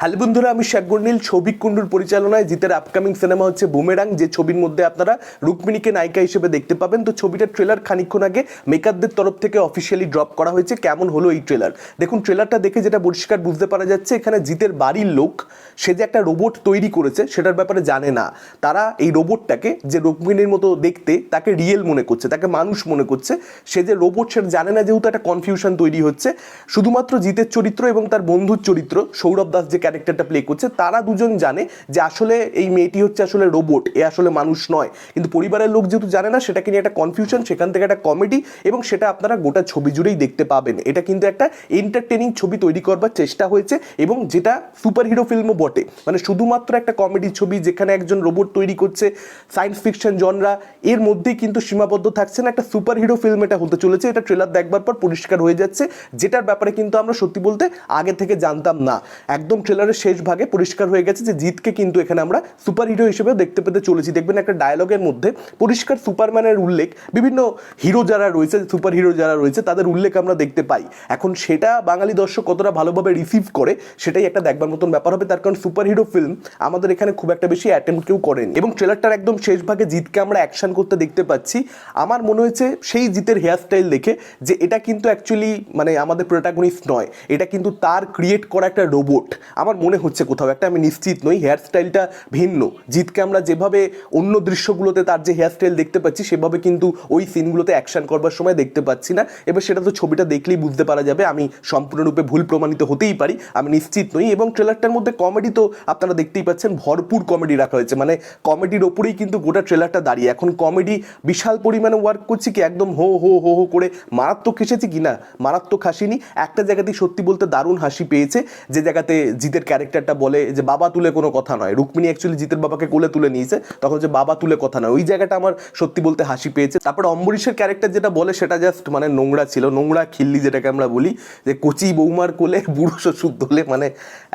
Hello বন্ধুরা, আমি শেখগর্নীল ছবি কুণ্ডুর পরিচালনায় জিতের আপকামিং সিনেমা হচ্ছে বুমেরাং যে ছবির মধ্যে আপনারা রুক্মিণীকে নায়িকা হিসেবে দেখতে পাবেন। তো ছবিটার ট্রেলার খানিক্ষণ আগে মেকারদের তরফ থেকে অফিসিয়ালি ড্রপ করা হয়েছে। কেমন হলো এই ট্রেলার দেখুন ট্রেলারটা দেখে যেটা পরিষ্কার বুঝতে পারা যাচ্ছে, এখানে জিতের বাড়ির লোক, সে যে একটা রোবট তৈরি করেছে, সেটার ব্যাপারে জানে না। তারা এই রোবটটাকে যে রুক্মিণীর মতো দেখতে, তাকে রিয়েল মনে করছে, তাকে মানুষ মনে করছে, সে যে রোবট সেটা জানে না যেহেতু একটা কনফিউশন তৈরি হচ্ছে। শুধুমাত্র জিতের চরিত্র এবং তার বন্ধুর চরিত্র, সৌরভ দাস যে ক্যারেক্টারটা প্লে করছে, তারা দুজন জানে যে আসলে এই মেয়েটি হচ্ছে আসলে রোবট এ আসলে মানুষ নয়। কিন্তু পরিবারের লোক যেহেতু জানে না, সেটাকে নিয়ে একটা কনফিউশন সেখান থেকে একটা কমেডি এবং সেটা আপনারা গোটা ছবি জুড়েই দেখতে পাবেন। এটা কিন্তু একটা এন্টারটেনিং ছবি তৈরি করবার চেষ্টা হয়েছে এবং যেটা সুপার হিরো ফিল্মও বটে। মানে শুধুমাত্র একটা কমেডি ছবি যেখানে একজন রোবট তৈরি করছে সায়েন্স ফিকশন জনরা এর মধ্যেই কিন্তু সীমাবদ্ধ থাকছে না, একটা সুপার হিরো ফিল্ম এটা হতে চলেছে। এটা ট্রেলার দেখবার পর পরিষ্কার হয়ে যাচ্ছে, যেটার ব্যাপারে কিন্তু আমরা সত্যি বলতে আগে থেকে জানতাম না। একদম ট্রেলারের শেষ ভাগে পরিষ্কার হয়ে গেছে যে জিতকে কিন্তু এখানে আমরা সুপার হিরো হিসেবে দেখতে পেতে চলেছি। দেখবেন একটা ডায়লগের মধ্যে পরিষ্কার সুপারম্যানের উল্লেখ, বিভিন্ন হিরো যারা রয়েছে সুপার হিরো যারা রয়েছে, তাদের উল্লেখ আমরা দেখতে পাই। এখন সেটা বাঙালি দর্শক কতটা ভালোভাবে রিসিভ করে, সেটাই একটা দেখবার মতন ব্যাপার হবে। তার কারণ সুপার হিরো ফিল্ম আমাদের এখানে খুব একটা বেশি অ্যাটেম্প কেউ করেন। এবং ট্রেলারটার একদম শেষ ভাগে জিতকে আমরা অ্যাকশন করতে দেখতে পাচ্ছি। আমার মনে হয়েছে সেই জিতের হেয়ার স্টাইল দেখে যে এটা কিন্তু অ্যাকচুয়ালি মানে আমাদের প্রোটাগনিস্ট নয়, এটা কিন্তু তার ক্রিয়েট করা একটা রোবট আমার মনে হচ্ছে কোথাও। একটা আমি নিশ্চিত নই হেয়ার স্টাইলটা ভিন্ন। জিতকে আমরা যেভাবে অন্য দৃশ্যগুলোতে তার যে হেয়ার স্টাইল দেখতে পাচ্ছি, সেভাবে কিন্তু ওই সিনগুলোতে অ্যাকশন করবার সময় দেখতে পাচ্ছি না। এবার সেটা তো ছবিটা দেখলেই বুঝতে পারা যাবে। আমি সম্পূর্ণরূপে ভুল প্রমাণিত হতেই পারি। আমি নিশ্চিত নই এবং ট্রেলারটার মধ্যে কমেডি তো আপনারা দেখতেই পাচ্ছেন, ভরপুর কমেডি রাখা হয়েছে। মানে কমেডির ওপরেই কিন্তু গোটা ট্রেলারটা দাঁড়িয়ে। এখন কমেডি বিশাল পরিমাণে ওয়ার্ক করছি কি একদম হো হো হো হো করে মারাত্মক হেসেছি কি না মারাত্মক হাসিনি। একটা জায়গাতেই সত্যি বলতে দারুণ হাসি পেয়েছে। যে জায়গাতে জিতের ক্যারেক্টারটা বলে যে বাবা তুলে কোনো কথা নয়। রুক্মিণী অ্যাকচুয়ালি জিতের বাবাকে কোলে তুলে নিয়েছে, তখন যে বাবা তুলে কথা নয়। ওই জায়গাটা আমার সত্যি বলতে হাসি পেয়েছে। তারপর অম্বরীশের ক্যারেক্টার যেটা বলে, সেটা জাস্ট মানে নোংরা ছিল। নোংরা খিল্লি যেটাকে আমরা বলি, যে কচি বৌমার কোলে বুড়ো শ্বশুর দোলে মানে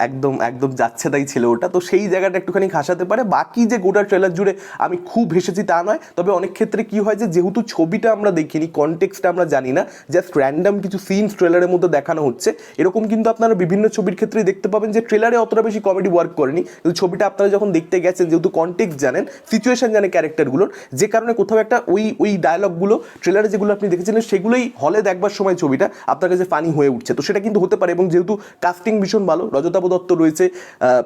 একদম একদম যাচ্ছে তাই ছিল ওটা। তো সেই জায়গাটা একটুখানি হাসাতে পারে। বাকি যে গোটা ট্রেলার জুড়ে আমি খুব হেসেছি তা নয়। তবে অনেক ক্ষেত্রে কি হয় যে, যেহেতু ছবিটা আমরা দেখিনি কনটেক্সটটা আমরা জানি না জাস্ট র্যান্ডাম কিছু সিনস ট্রেলারের মধ্যে দেখানো হচ্ছে। এরকম কিন্তু আপনারা বিভিন্ন ছবির ক্ষেত্রেই দেখতে পাবেন যে ট্রেলারে অতটা বেশি কমেডি ওয়ার্ক করেনি। কিন্তু ছবিটা আপনারা যখন দেখতে গেছেন, যেহেতু কনটেক্সট জানেন সিচুয়েশন জানে ক্যারেক্টারগুলোর যে কারণে কোথাও একটা ওই ওই ডায়লগগুলো ট্রেলারে যেগুলো আপনি দেখেছিলেন, সেগুলোই হলে দেখবার সময় ছবিটা আপনার কাছে ফানি হয়ে উঠছে। তো সেটা কিন্তু হতে পারে এবং যেহেতু কাস্টিং ভীষণ ভালো, রজতাভ দত্ত রয়েছে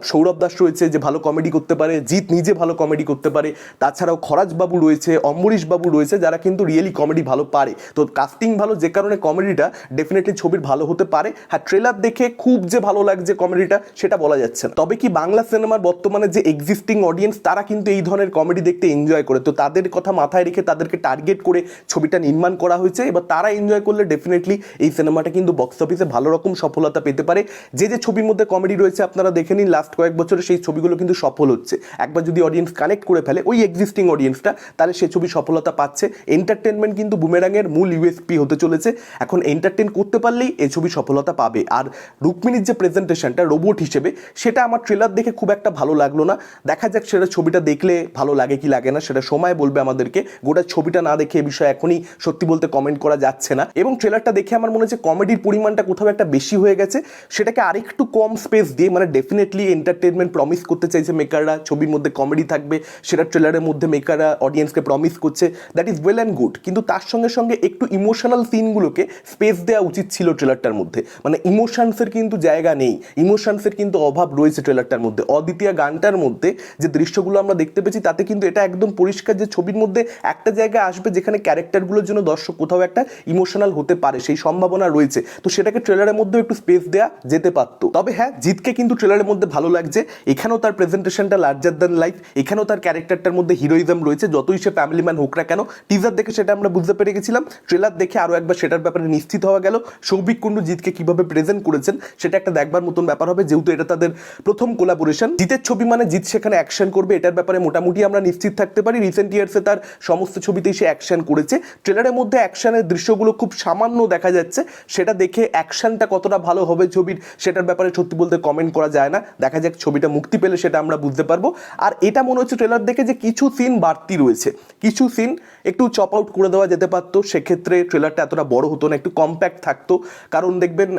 সৌরভ দাস রয়েছে যে ভালো কমেডি করতে পারে, জিৎ নিজে ভালো কমেডি করতে পারে, তাছাড়াও খরাজ বাবু রয়েছে, অম্বরীশ বাবু রয়েছে, যারা কিন্তু রিয়েলি কমেডি ভালো পারে। তো কাস্টিং ভালো, যে কারণে কমেডিটা ডেফিনেটলি ছবির ভালো হতে পারে। হ্যাঁ ট্রেলার দেখে খুব যে ভালো লাগছে কমেডিটা সেটা বলা যাচ্ছে না। তবে কি বাংলা সিনেমার বর্তমানে যে এক্সিস্টিং অডিয়েন্স তারা কিন্তু এই ধরনের কমেডি দেখতে এনজয় করে। তো তাদের কথা মাথায় রেখে তাদেরকে টার্গেট করে ছবিটা নির্মাণ করা হয়েছে, এবার তারা এনজয় করলে ডেফিনেটলি এই সিনেমাটা কিন্তু বক্স অফিসে ভালো রকম সফলতা পেতে পারে। যে যে ছবির মধ্যে কমেডি রয়েছে আপনারা দেখে নিন লাস্ট কয়েক বছরে সেই ছবিগুলো কিন্তু সফল হচ্ছে। একবার যদি অডিয়েন্স কানেক্ট করে ফেলে ওই এক্সিস্টিং অডিয়েন্সটা তাহলে সেই ছবি সফলতা পাচ্ছে। এন্টারটেনমেন্ট কিন্তু বুমেরাঙের মূল ইউএসপি হতে চলেছে। এখন এন্টারটেন করতে পারলেই এই ছবি সফলতা পাবে। আর রুক্মিণীর যে প্রেজেন্টেশনটা রোবট হিসেবে, সেটা আমার ট্রেলার দেখে খুব একটা ভালো লাগল না। দেখা যাক সেটা ছবিটা দেখলে ভালো লাগে কি লাগে না, সেটা সময় বলবে আমাদেরকে। গোটা ছবিটা না দেখে এ বিষয়ে এখনই সত্যি বলতে কমেন্ট করা যাচ্ছে না। এবং ট্রেলারটা দেখে আমার মনে হচ্ছে কমেডির পরিমাণটা কোথাও একটা বেশি হয়ে গেছে। সেটাকে আরেকটু কম স্পেস দিয়ে মানে ডেফিনেটলি এন্টারটেনমেন্ট প্রমিস করতে চাইছে মেকাররা ছবির মধ্যে কমেডি থাকবে, সেটা ট্রেলারের মধ্যে মেকাররা অডিয়েন্সকে প্রমিস করছে। That is well and good কিন্তু তার সঙ্গে সঙ্গে একটু ইমোশনাল সিনগুলোকে স্পেস দেওয়া উচিত ছিল ট্রেলারটার মধ্যে। মানে ইমোশনসের কিন্তু জায়গা নেই। ইমোশনসের কিন্তু অভাব রয়েছে ট্রেলারটার মধ্যে। অদ্বিতীয় গানটার মধ্যে যে দৃশ্যগুলো আমরা দেখতে পেয়েছি, তাতে কিন্তু এটা একদম পরিষ্কার যে ছবির মধ্যে একটা জায়গা আসবে যেখানে ক্যারেক্টারগুলোর জন্য দর্শক কোথাও একটা ইমোশনাল হতে পারে, সেই সম্ভাবনা রয়েছে। তো সেটাকে ট্রেলারের মধ্যে একটু স্পেস দেওয়া যেতে পারতো। তবে হ্যাঁ জিতকে কিন্তু ট্রেলারের মধ্যে ভালো লাগছে। এখানেও তার প্রেজেন্টেশনটা লার্জার দ্যান লাইফ এখানেও তার ক্যারেক্টারটার মধ্যে হিরোইজম রয়েছে। যতই সে ফ্যামিলি ম্যান হোক না কেন টিজার দেখে সেটা আমরা বুঝতে পেরে গেছিলাম। ট্রেলার দেখে আরও একবার সেটার ব্যাপারে নিশ্চিত হওয়া গেল। সৌভিক কুণ্ডু জিতকে কীভাবে প্রেজেন্ট করেছেন, সেটা একটা দেখবার মতন ব্যাপার হবে। যেহেতু এটা তাদের প্রথম কোলাবোরেশন জিতের ছবি মানে জিত সেখানে অ্যাকশন করবে, এটার ব্যাপারে মোটামুটি আমরা নিশ্চিত থাকতে পারি। রিসেন্ট ইয়ার্সে তার সমস্ত ছবিতেই সে অ্যাকশন করেছে। ট্রেলারের মধ্যে অ্যাকশনের দৃশ্যগুলো খুব সামান্য দেখা যাচ্ছে। সেটা দেখে অ্যাকশনটা কতটা ভালো হবে ছবির, সেটার ব্যাপারে সত্যি বলতে কমেন্ট করা যায় না। দেখা যাক ছবিটা মুক্তি পেলে সেটা আমরা বুঝতে পারব। আর এটা মনে হচ্ছে ট্রেলার দেখে যে কিছু সিন বাড়তি রয়েছে। কিছু সিন একটু চপ আউট করে দেওয়া যেতে পারতো, সেক্ষেত্রে ট্রেলারটা এতটা বড় হতো না, একটু কম্প্যাক্ট থাকতো। কারণ দেখবেন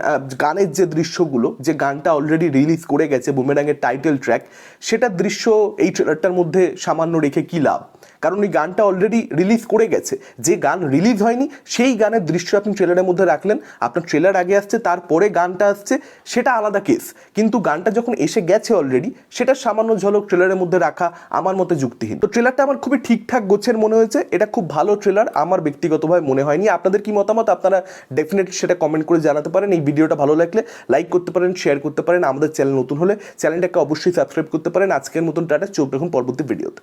গানের যে দৃশ্যগুলো, যে গানটা অলরেডি রিলিজ করে গেছে বুমেরাঙের টাইটেল ট্র্যাক সেটার দৃশ্য এই ট্রেলারটার মধ্যে সামান্য রেখে কী লাভ? কারণ এই গানটা অলরেডি রিলিজ করে গেছে। যে গান রিলিজ হয়নি, সেই গানের দৃশ্য আপনি ট্রেলারের মধ্যে রাখলেন, আপনার ট্রেলার আগে আসছে, তারপরে গানটা আসছে, সেটা আলাদা কেস কিন্তু গানটা যখন এসে গেছে অলরেডি সেটা সামান্য ঝলক ট্রেলারের মধ্যে রাখা আমার মতে যুক্তিহীন। তো ট্রেলারটা আমার খুবই ঠিকঠাক গোছের মনে হয়েছে, এটা খুব ভালো ট্রেলার আমার ব্যক্তিগতভাবে মনে হয়নি। আপনাদের কি মতামত? আপনারা ডেফিনেটলি সেটা কমেন্ট করে জানাতে পারেন। এই ভিডিওটা ভালো লাগলে লাইক করতে পারেন শেয়ার করতে পারেন। আমাদের চ্যানেল নতুন হলে চ্যানেলটাকে অবশ্যই সাবস্ক্রাইব করতে পারেন। আজকের মতন টাটা, চোখ রাখুন পরবর্তী ভিডিওতে।